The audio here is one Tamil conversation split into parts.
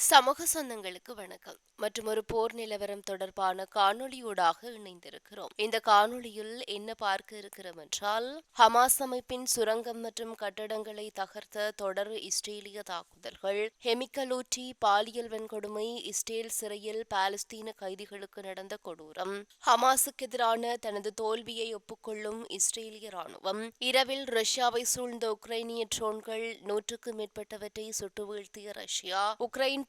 சமூக சொந்தங்களுக்கு வணக்கம். மற்றும் ஒரு போர் நிலவரம் தொடர்பான காணொளியூடாக இணைந்திருக்கிறோம். இந்த காணொளியில் என்ன பார்க்க இருக்கிறோம் என்றால் ஹமாஸ் அமைப்பின் சுரங்கம் மற்றும் கட்டடங்களை தகர்த்த தொடர் இஸ்ரேலிய தாக்குதல்கள் ஹெமிக்கலூற்றி பாலியல் வன்கொடுமை இஸ்ரேல் சிறையில் பாலஸ்தீன கைதிகளுக்கு நடந்த கொடூரம் ஹமாஸுக்கு எதிரான தனது தோல்வியை ஒப்புக்கொள்ளும் இஸ்ரேலிய ராணுவம் இரவில் ரஷ்யாவை சூழ்ந்த உக்ரைனிய ட்ரோன்கள் நூற்றுக்கும் மேற்பட்டவற்றை சுட்டு வீழ்த்திய ரஷ்யா உக்ரைன்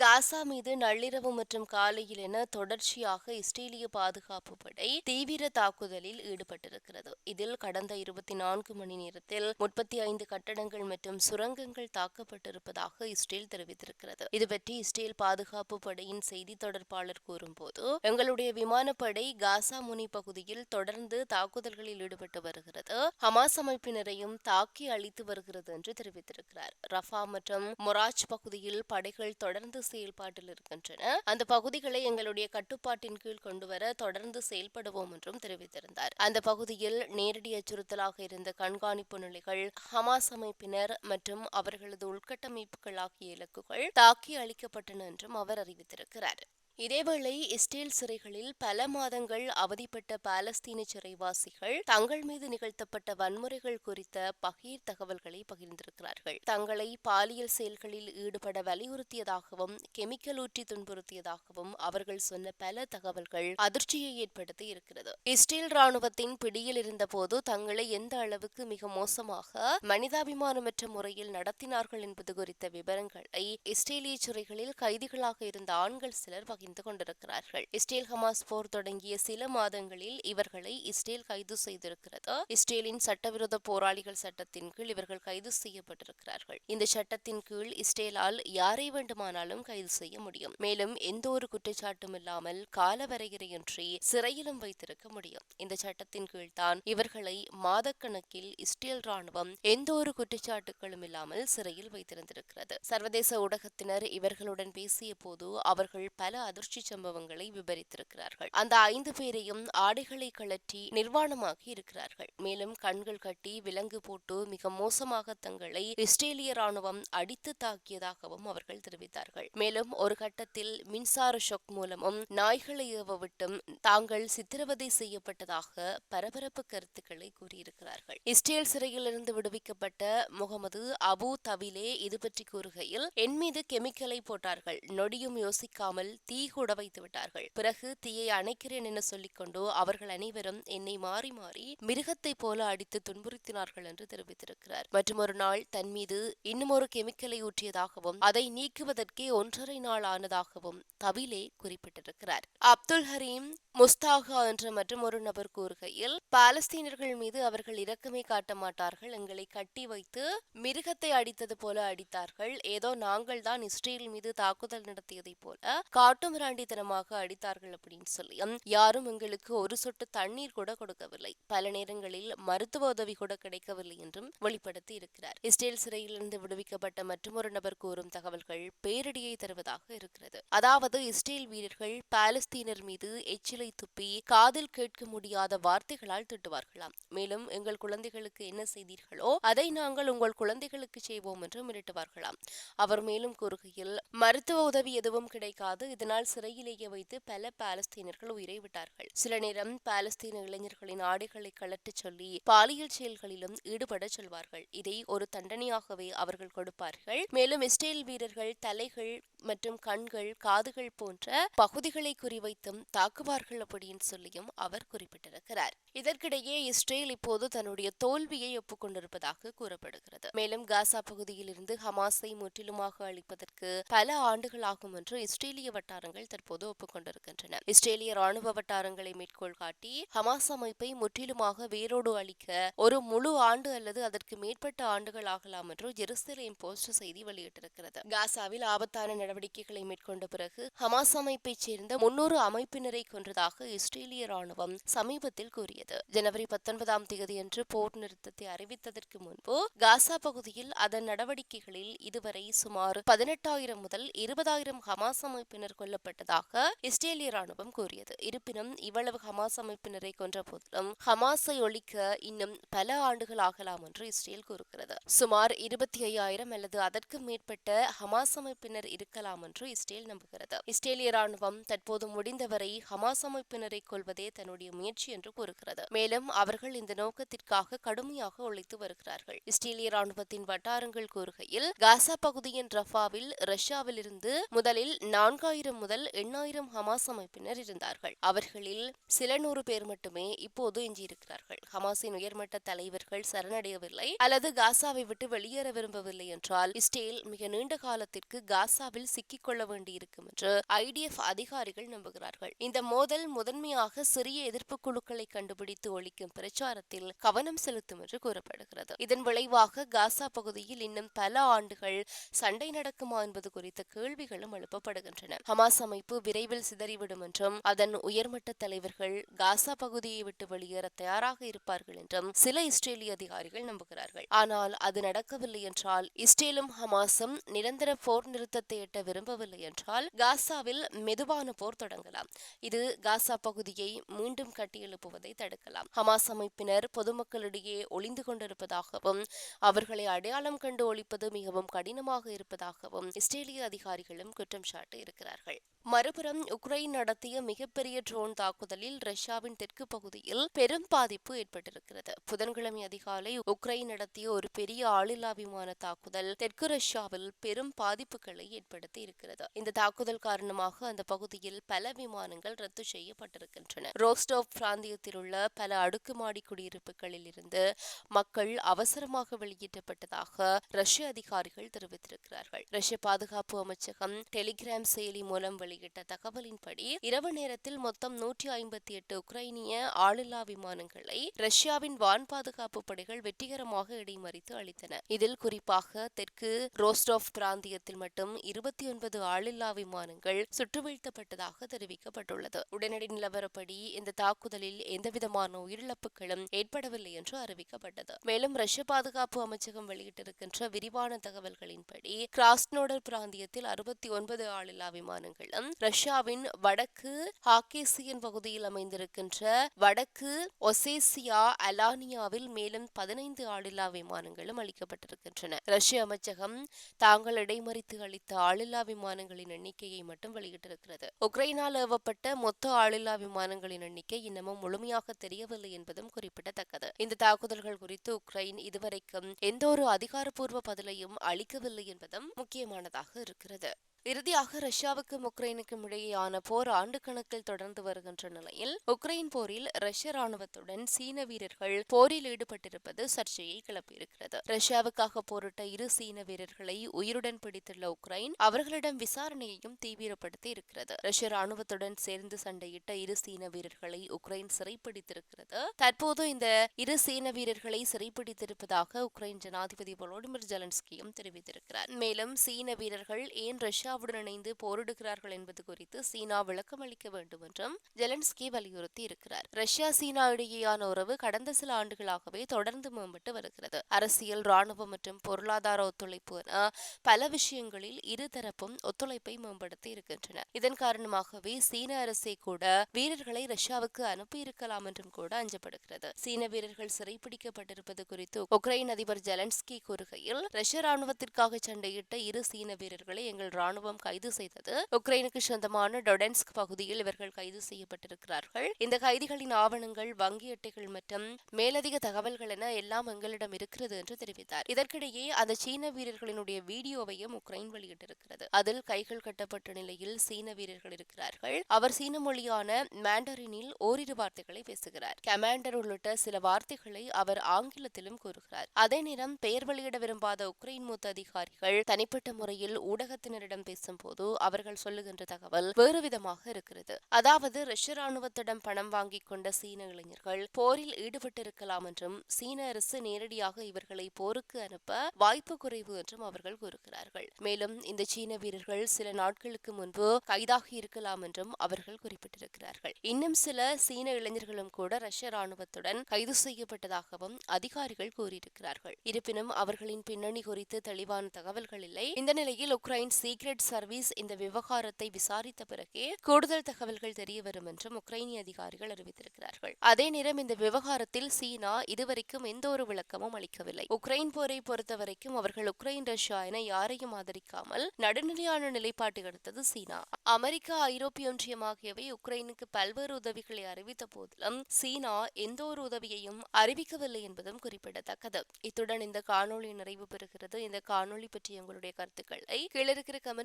காசா மீது நள்ளிரவு மற்றும் காலையில் என தொடர்ச்சியாக இஸ்ரேலிய பாதுகாப்பு படை தீவிர தாக்குதலில் ஈடுபட்டிருக்கிறது. இதில் கடந்த இருபத்தி நான்கு மணி நேரத்தில் முப்பத்தி ஐந்து கட்டடங்கள் மற்றும் சுரங்கங்கள் தாக்கப்பட்டிருப்பதாக இஸ்ரேல் தெரிவித்திருக்கிறது. இது பற்றி இஸ்ரேல் பாதுகாப்பு படையின் செய்தி தொடர்பாளர் கூறும்போது எங்களுடைய விமானப்படை காசா முனி பகுதியில் தொடர்ந்து தாக்குதல்களில் ஈடுபட்டு வருகிறது. ஹமாஸ் அமைப்பினரையும் தாக்கி அழித்து வருகிறது என்று தெரிவித்திருக்கிறார். ரஃபா மற்றும் மொராஜ் பகுதியில் படைகள் தொடர்ந்து செயல்பாட்டில் இருக்கின்றன அந்த பகுதிகளை எங்களுடைய கட்டுப்பாட்டின் கீழ் கொண்டு வர தொடர்ந்து செயல்படுவோம் என்றும் தெரிவித்திருந்தார். அந்த பகுதியில் நேரடி அச்சுறுத்தலாக இருந்த கண்காணிப்பு நிலைகள் ஹமாஸ் அமைப்பினர் மற்றும் அவர்களது உள்கட்டமைப்புகள் ஆகிய இலக்குகள் தாக்கி அளிக்கப்பட்டன என்றும் அவர் அறிவித்திருக்கிறார். இதேவேளை இஸ்ரேல் சிறைகளில் பல மாதங்கள் அவதிப்பட்ட பாலஸ்தீன சிறைவாசிகள் தங்கள் மீது நிகழ்த்தப்பட்ட வன்முறைகள் குறித்த பகீர் தகவல்களை பகிர்ந்திருக்கிறார்கள். தங்களை பாலியல் செயல்களில் ஈடுபட வலியுறுத்தியதாகவும் கெமிக்கல் ஊற்றி துன்புறுத்தியதாகவும் அவர்கள் சொன்ன பல தகவல்கள் அதிர்ச்சியை ஏற்படுத்தி இருக்கிறது. இஸ்ரேல் ராணுவத்தின் பிடியில் இருந்தபோது தங்களை எந்த அளவுக்கு மிக மோசமாக மனிதாபிமானமற்ற முறையில் நடத்தினார்கள் என்பது குறித்த விவரங்களை இஸ்ரேலிய சிறைகளில் கைதிகளாக இருந்த ஆண்கள் சிலர் பகிர்ந்து பகிர்ந்து கொண்டிருக்கிறார்கள். இஸ்ரேல் ஹமாஸ் போர் தொடங்கிய சில மாதங்களில் இவர்களை இஸ்ரேல் கைது செய்திருக்கிறது. இஸ்ரேலின் சட்டவிரோத போராளிகள் சட்டத்தின் கீழ் இவர்கள் கைது செய்யப்பட்டிருக்கிறார்கள். இந்த சட்டத்தின் கீழ் இஸ்ரேலால் யாரை வேண்டுமானாலும் கைது செய்ய முடியும். மேலும் எந்த ஒரு குற்றச்சாட்டும் இல்லாமல் காலவரையறையின்றி சிறையிலும் வைத்திருக்க முடியும். இந்த சட்டத்தின் கீழ் தான் இவர்களை மாதக்கணக்கில் இஸ்ரேல் ராணுவம் எந்த ஒரு குற்றச்சாட்டுகளும் இல்லாமல் சிறையில் வைத்திருந்திருக்கிறது. சர்வதேச ஊடகத்தினர் இவர்களுடன் பேசிய போது அவர்கள் பல அதிர்ச்சி சம்பவங்களை விபரித்திருக்கிறார்கள். அந்த ஐந்து பேரையும் ஆடைகளை கழற்றி நிர்வாணமாகி இருக்கிறார்கள். மேலும் கண்கள் கட்டி விலங்கு போட்டு மிக மோசமாக தங்களை இஸ்ரேலிய ராணுவம் அடித்து தாக்கியதாகவும் அவர்கள் தெரிவித்தார்கள். மேலும் ஒரு கட்டத்தில் மின்சார ஷொக் மூலமும் நாய்களை ஏவவிட்டும் தாங்கள் சித்திரவதை செய்யப்பட்டதாக பரபரப்பு கருத்துக்களை கூறியிருக்கிறார்கள். இஸ்ரேல் சிறையிலிருந்து விடுவிக்கப்பட்ட முகமது அபு தவிலே இது பற்றி கூறுகையில் என் மீது கெமிக்கலை போட்டார்கள். நொடியும் யோசிக்காமல் தீ கூட வைத்து விட்டார்கள். பிறகு தீயை அணைக்கிறேன் என சொல்லிக்கொண்டு அவர்கள் அனைவரும் என்னை மாறி மாறி மிருகத்தை போல அடித்து துன்புறுத்தினார்கள் என்று தெரிவித்திருக்கிறார். மற்றும் ஒரு நாள் தன் மீது இன்னும் ஒரு கெமிக்கலை ஊற்றியதாகவும் அதை நீக்குவதற்கே ஒன்றரை நாள் ஆனதாகவும் தவிலே குறிப்பிட்டிருக்கிறார். அப்துல் ஹரீம் முஸ்தாகா என்ற மற்றும் ஒரு நபர் கூறுகையில் பாலஸ்தீனர்கள் மீது அவர்கள் இரக்கமே காட்ட மாட்டார்கள். எங்களை கட்டி வைத்து மிருகத்தை அடித்தது போல அடித்தார்கள். ஏதோ நாங்கள் தான் இஸ்ரேல் மீது தாக்குதல் நடத்தியதைப் போல காட்டுமிராண்டித்தனமாக அடித்தார்கள் அப்படின்னு சொல்லி. யாரும் எங்களுக்கு ஒரு சொட்டு தண்ணீர் கூட கொடுக்கவில்லை. பல நேரங்களில் மருத்துவ உதவி கூட கிடைக்கவில்லை என்றும் வெளிப்படுத்தி இருக்கிறார். இஸ்ரேல் சிறையிலிருந்து விடுவிக்கப்பட்ட மற்றொரு நபர் கூறும் தகவல்கள் பேரிடியை தருவதாக இருக்கிறது. அதாவது இஸ்ரேல் வீரர்கள் பாலஸ்தீனர் மீது எச்சிலை துப்பி காதில் கேட்க முடியாத வார்த்தைகளால் திட்டுவார்களாம். மேலும் எங்கள் குழந்தைகளுக்கு என்ன செய்தீர்களோ அதை நாங்கள் உங்கள் குழந்தைகளுக்கு செய்வோம் என்று மிரட்டுவார்களாம். அவர் மேலும் கூறுகையில் மருத்துவ உதவி எதுவும் கிடைக்காது. இதனால் சிறையிலேயே வைத்து பல பாலஸ்தீனர்கள் உயிரை விட்டார்கள். சில நேரம் பாலஸ்தீன இளைஞர்களின் ஆடைகளை கலட்டச் சொல்லி பாலியல் செயல்களிலும் ஈடுபட சொல்வார்கள். இதை ஒரு தண்டனையாகவே அவர்கள் கொடுப்பார்கள். மேலும் இஸ்ரேல் வீரர்கள் தலைகள் மற்றும் கண்கள் காதுகள் போன்ற பகுதிகளை குறிவைத்தும் தாக்குவார்கள் அப்படின்னு சொல்லியும் அவர் குறிப்பிட்டிருக்கிறார். இதற்கிடையே இஸ்ரேல் இப்போது தன்னுடைய தோல்வியை ஒப்புக்கொண்டிருப்பதாக கூறப்படுகிறது. மேலும் காசா பகுதியில் இருந்து ஹமாஸை முற்றிலுமாக அழிப்பதற்கு பல ஆண்டுகளாகும் என்று இஸ்ரேலிய வட்டாரங்கள் தற்போது ஒப்புக்கொண்டிருக்கின்றன. இஸ்ரேலிய ராணுவ வட்டாரங்களை மேற்கோள் காட்டி ஹமாஸ் அமைப்பை முற்றிலுமாக வேரோடு அளிக்க ஒரு முழு ஆண்டு அல்லது அதற்கு மேற்பட்ட ஆண்டுகள் ஆகலாம் என்று ஜெருசலேம் போஸ்ட் செய்தி வெளியிட்டிருக்கிறது. காசாவில் ஆபத்தான நடவடிக்கைகளை மேற்கொண்ட பிறகு ஹமாஸ் அமைப்பைச் சேர்ந்த முன்னூறு அமைப்பினரை கொன்றதாக இஸ்ரேலிய ராணுவம் சமீபத்தில் கூறியது. ஜனவரி பத்தொன்பதாம் தேதியன்று போர் நிறுத்தத்தை அறிவித்ததற்கு முன்பு காசா பகுதியில் அதன் நடவடிக்கைகளில் இதுவரை சுமார் பதினெட்டாயிரம் முதல் இருபதாயிரம் ஹமாஸ் அமைப்பினர் கொல்லப்பட்டதாக இஸ்ரேலிய ராணுவம் கூறியது. இருப்பினும் இவ்வளவு ஹமாஸ் அமைப்பினரை கொன்ற போதிலும் ஹமாஸை ஒழிக்க இன்னும் பல ஆண்டுகள் ஆகலாம் என்று இஸ்ரேல் கூறுகிறது. சுமார் இருபத்தி ஐயாயிரம் அல்லது அதற்கு மேற்பட்ட ஹமாஸ் அமைப்பினர் இருக்கலாம் என்று இஸ்ரேல் நம்புகிறது. இஸ்ரேலிய ராணுவம் தற்போது முடிந்தவரை ஹமாஸ் அமைப்பினரை கொள்வதே தன்னுடைய முயற்சி என்று கூறுகிறது. மேலும் அவர்கள் இந்த நோக்கத்திற்காக கடுமையாக உழைத்து வருகிறார்கள். இஸ்ரேலிய ராணுவத்தின் வட்டாரங்கள் கூறுகையில் காசா பகுதியின் ரஃபாவில் ரஷ்யாவிலிருந்து முதலில் நான்காயிரம் முதல் எண்ணாயிரம் ஹமாஸ் அமைப்பினர் இருந்தார்கள். அவர்களில் சில நூறு பேர் மட்டுமே இப்போது எஞ்சியிருக்கிறார்கள். ஹமாஸின் உயர்மட்ட தலைவர்கள் சரணடையவில்லை அல்லது காசாவை விட்டு வெளியேற விரும்பவில்லை என்றால் இஸ்ரேல் மிக நீண்ட காலத்திற்கு காசாவில் சிக்கிக் கொள்ள வேண்டியிருக்கும் என்று ஐடிஎஃப் அதிகாரிகள் நம்புகிறார்கள். இந்த மோதல் முதன்மையாக சிறிய எதிர்ப்பு குழுக்களை கண்டுபிடித்து ஒழிக்கும் பிரச்சாரத்தில் கவனம் செலுத்தும் என்று கூறப்படுகிறது. இதன் விளைவாக காசா பகுதியில் இன்னும் பல ஆண்டுகள் சண்டை நடக்குமா என்பது குறித்த கேள்விகளும் எழுப்பப்படுகின்றன. ஹமாஸ் அமைப்பு விரைவில் சிதறிவிடும் என்றும் அதன் உயர்மட்ட தலைவர்கள் காசா பகுதியை விட்டு வெளியேற தயாராக இருப்பார்கள் என்றும் சில இஸ்ரேலிய அதிகாரிகள் நம்புகிறார்கள். ஆனால் அது நடக்கவில்லை என்றால் இஸ்ரேலும் ஹமாஸும் நிரந்தர போர் நிறுத்தத்தை எட்ட விரும்பவில்லை என்றால் காசாவில் மெதுவான போர் தொடங்கலாம். இது காசா பகுதியை மீண்டும் கட்டியெழுப்புவதை தடுக்கலாம். ஹமாஸ் அமைப்பினர் பொதுமக்களிடையே ஒளிந்து கொண்டிருப்பதாகவும் அவர்களை அடையாளம் கண்டு ஒழிப்பது மிகவும் கடினமாக இருப்பதாகவும் இஸ்ரேலிய அதிகாரிகளும் குற்றம் சாட்டி இருக்கிறார்கள். மறுபுறம் உக்ரைன் நடத்திய மிகப்பெரிய ட்ரோன் தாக்குதலில் ரஷ்யாவின் தெற்கு பகுதியில் பெரும் பாதிப்பு ஏற்பட்டிருக்கிறது. புதன்கிழமை அதிகாலை உக்ரைன் நடத்திய ஒரு பெரிய ஆளில்லா விமான தாக்குதல் தெற்கு ரஷ்யாவில் பெரும் பாதிப்புகளை ஏற்படுத்தி இருக்கிறது. இந்த தாக்குதல் காரணமாக அந்த பகுதியில் பல விமானங்கள் ரத்து செய்யப்பட்டிருக்கின்றன. ரோஸ்டோப் பிராந்தியத்தில் உள்ள பல அடுக்குமாடி குடியிருப்புகளில் இருந்து மக்கள் அவசரமாக வெளியேற்றப்பட்டதாக ரஷ்ய அதிகாரிகள் தெரிவித்திருக்கிறார்கள். ரஷ்ய பாதுகாப்பு அமைச்சகம் டெலிகிராம் செயலி மூலம் வெளியிட்ட தகவலின்படி இரவு நேரத்தில் மொத்தம் நூற்றி ஐம்பத்தி எட்டு உக்ரைனிய ஆளில்லா விமானங்களை ரஷ்யாவின் வான் பாதுகாப்பு படைகள் வெற்றிகரமாக இடைமறித்து அளித்தன. இதில் குறிப்பாக தெற்கு ரோஸ்டோப் பிராந்தியத்தில் மட்டும் இருபத்தி ஒன்பது ஆளில்லா விமானங்கள் சுட்டு வீழ்த்தப்பட்டதாக தெரிவிக்கப்பட்டுள்ளது உடனடி நிலவரப்படி இந்த தாக்குதலில் எந்தவிதமான உயிரிழப்புகளும் ஏற்படவில்லை என்று அறிவிக்கப்பட்டது. மேலும் ரஷ்ய பாதுகாப்பு அமைச்சகம் வெளியிட்டிருக்கின்ற விரிவான தகவல்களின்படி கிராஸ்னோடர் பிராந்தியத்தில் அறுபத்தி ஒன்பது ஆளில்லா விமானங்களும் ரஷ்யாவின் வடக்கு ஹாக்கேசியன் பகுதியில் அமைந்திருக்கின்ற வடக்கு ஒசேசியா அலானியாவில் மேலும் பதினைந்து ஆளில்லா விமானங்களும் அளிக்கப்பட்டிருக்கின்றன. ரஷ்ய அமைச்சகம் தாங்கள் இடைமறித்து அளித்த ஆளில்லா விமானங்களின் எண்ணிக்கையை மட்டும் வெளியிட்டிருக்கிறது. உக்ரைனால் ஏவப்பட்ட மொத்த ஆளில்லா விமானங்களின் எண்ணிக்கை இன்னமும் முழுமையாக தெரியவில்லை என்பதும் குறிப்பிடத்தக்கது. இந்த தாக்குதல்கள் குறித்து உக்ரைன் இதுவரைக்கும் எந்த ஒரு அதிகாரப்பூர்வ பதிலையும் அளிக்கவில்லை என்பதும் முக்கியமானதாக இருக்கிறது. இறுதியாக ரஷ்யாவுக்கும் உக்ரைனுக்கும் இடையேயான போர் ஆண்டு கணக்கில் தொடர்ந்து வருகின்ற நிலையில் உக்ரைன் போரில் ரஷ்ய ராணுவத்துடன் சீன வீரர்கள் போரில் ஈடுபட்டிருப்பது சர்ச்சையை கிளப்பியிருக்கிறது. ரஷ்யாவுக்காக போரிட்ட இரு சீன வீரர்களை உயிருடன் பிடித்துள்ள உக்ரைன் அவர்களிடம் விசாரணையையும் தீவிரப்படுத்தி இருக்கிறது. ரஷ்ய ராணுவத்துடன் சேர்ந்து சண்டையிட்ட இரு சீன வீரர்களை உக்ரைன் சிறைப்பிடித்திருக்கிறது. தற்போது இந்த இரு சீன வீரர்களை சிறைப்பிடித்திருப்பதாக உக்ரைன் ஜனாதிபதி volodymyr ஜெலன்ஸ்கியும் தெரிவித்திருக்கிறார். மேலும் சீன வீரர்கள் ஏன் ரஷ்யா ரஷ்யாவுடன் இணைந்து போரிடுகிறார்கள் என்பது குறித்து சீனா விளக்கம் அளிக்க வேண்டும் என்றும் ஜெலன்ஸ்கி வலியுறுத்தி இருக்கிறார் ரஷ்யா சீனா இடையேயான உறவு கடந்த சில ஆண்டுகளாகவே தொடர்ந்து மேம்பட்டு வருகிறது. அரசியல் ராணுவ மற்றும் பொருளாதார ஒத்துழைப்பு என பல விஷயங்களில் இருதரப்பும் ஒத்துழைப்பை மேம்படுத்தி இருக்கின்றன. இதன் காரணமாகவே சீன அரசே கூட வீரர்களை ரஷ்யாவுக்கு அனுப்பியிருக்கலாம் என்றும் கூட அஞ்சப்படுகிறது. சீன வீரர்கள் சிறைப்பிடிக்கப்பட்டிருப்பது குறித்து உக்ரைன் அதிபர் ஜெலன்ஸ்கி கூறுகையில் ரஷ்ய ராணுவத்திற்காக சண்டையிட்ட இரு சீன வீரர்களை எங்கள் ராணுவம் கைது செய்தது. உக்ரைனுக்கு சொந்தமான டொடென்ஸ்க் பகுதியில் இவர்கள் கைது செய்யப்பட்டிருக்கிறார்கள். இந்த கைதிகளின் ஆவணங்கள் வங்கி அட்டைகள் மற்றும் மேலதிக தகவல்கள் என எல்லாம் எங்களிடம் இருக்கிறது என்று தெரிவித்தார். இதற்கிடையே அந்த சீன வீரர்களினுடைய வீடியோவையும் உக்ரைன் வெளியிட்டிருக்கிறது. அதில் கைகள் கட்டப்பட்ட நிலையில் சீன வீரர்கள் இருக்கிறார்கள். அவர் சீன மொழியான மேண்டரினில் ஓரிரு வார்த்தைகளை பேசுகிறார். கமாண்டர் உள்ளிட்ட சில வார்த்தைகளை அவர் ஆங்கிலத்திலும் கூறுகிறார். அதே நேரம் பெயர் வெளியிட விரும்பாத உக்ரைன் மூத்த அதிகாரிகள் தனிப்பட்ட முறையில் ஊடகத்தினரிடம் பேசும்போது அவர்கள் சொல்லுகின்ற தகவல் வேறு விதமாக இருக்கிறது. அதாவது ரஷ்ய ராணுவத்திடம் பணம் வாங்கிக் கொண்ட சீன இளைஞர்கள் போரில் ஈடுபட்டிருக்கலாம் என்றும் சீன அரசு நேரடியாக இவர்களை போருக்கு அனுப்ப வாய்ப்பு குறைவு என்றும் அவர்கள் கூறுகிறார்கள். மேலும் இந்த சீன வீரர்கள் சில நாட்களுக்கு முன்பு கைதாகி இருக்கலாம் என்றும் அவர்கள் குறிப்பிட்டிருக்கிறார்கள். இன்னும் சில சீன இளைஞர்களும் கூட ரஷ்ய ராணுவத்துடன் கைது செய்யப்பட்டதாகவும் அதிகாரிகள் கூறியிருக்கிறார்கள். இருப்பினும் அவர்களின் பின்னணி குறித்து தெளிவான தகவல்கள் இல்லை. இந்த நிலையில் உக்ரைன் சீக்ரெட் சர்வீஸ் இந்த விவகாரத்தை விசாரித்த பிறகே கூடுதல் தகவல்கள் தெரிய வரும் என்றும் உக்ரைனிய அதிகாரிகள் அறிவித்திருக்கிறார்கள். அதே நேரம் இந்த விவகாரத்தில் சீனா இதுவரைக்கும் எந்த ஒரு விளக்கமும் அளிக்கவில்லை. உக்ரைன் போரை பொறுத்தவரைக்கும் அவர்கள் உக்ரைன் ரஷ்யா என யாரையும் ஆதரிக்காமல் நடுநிலையான நிலைப்பாட்டை எடுத்தது சீனா. அமெரிக்கா ஐரோப்பிய ஒன்றியம் ஆகியவை உக்ரைனுக்கு பல்வேறு உதவிகளை அறிவித்த போதிலும் சீனா எந்த ஒரு உதவியையும் அறிவிக்கவில்லை என்பதும் குறிப்பிடத்தக்கது. இத்துடன் இந்த காணொலி நிறைவு பெறுகிறது. இந்த காணொலி பற்றி உங்களுடைய கருத்துக்களை கீழிருக்கிற கமெண்ட்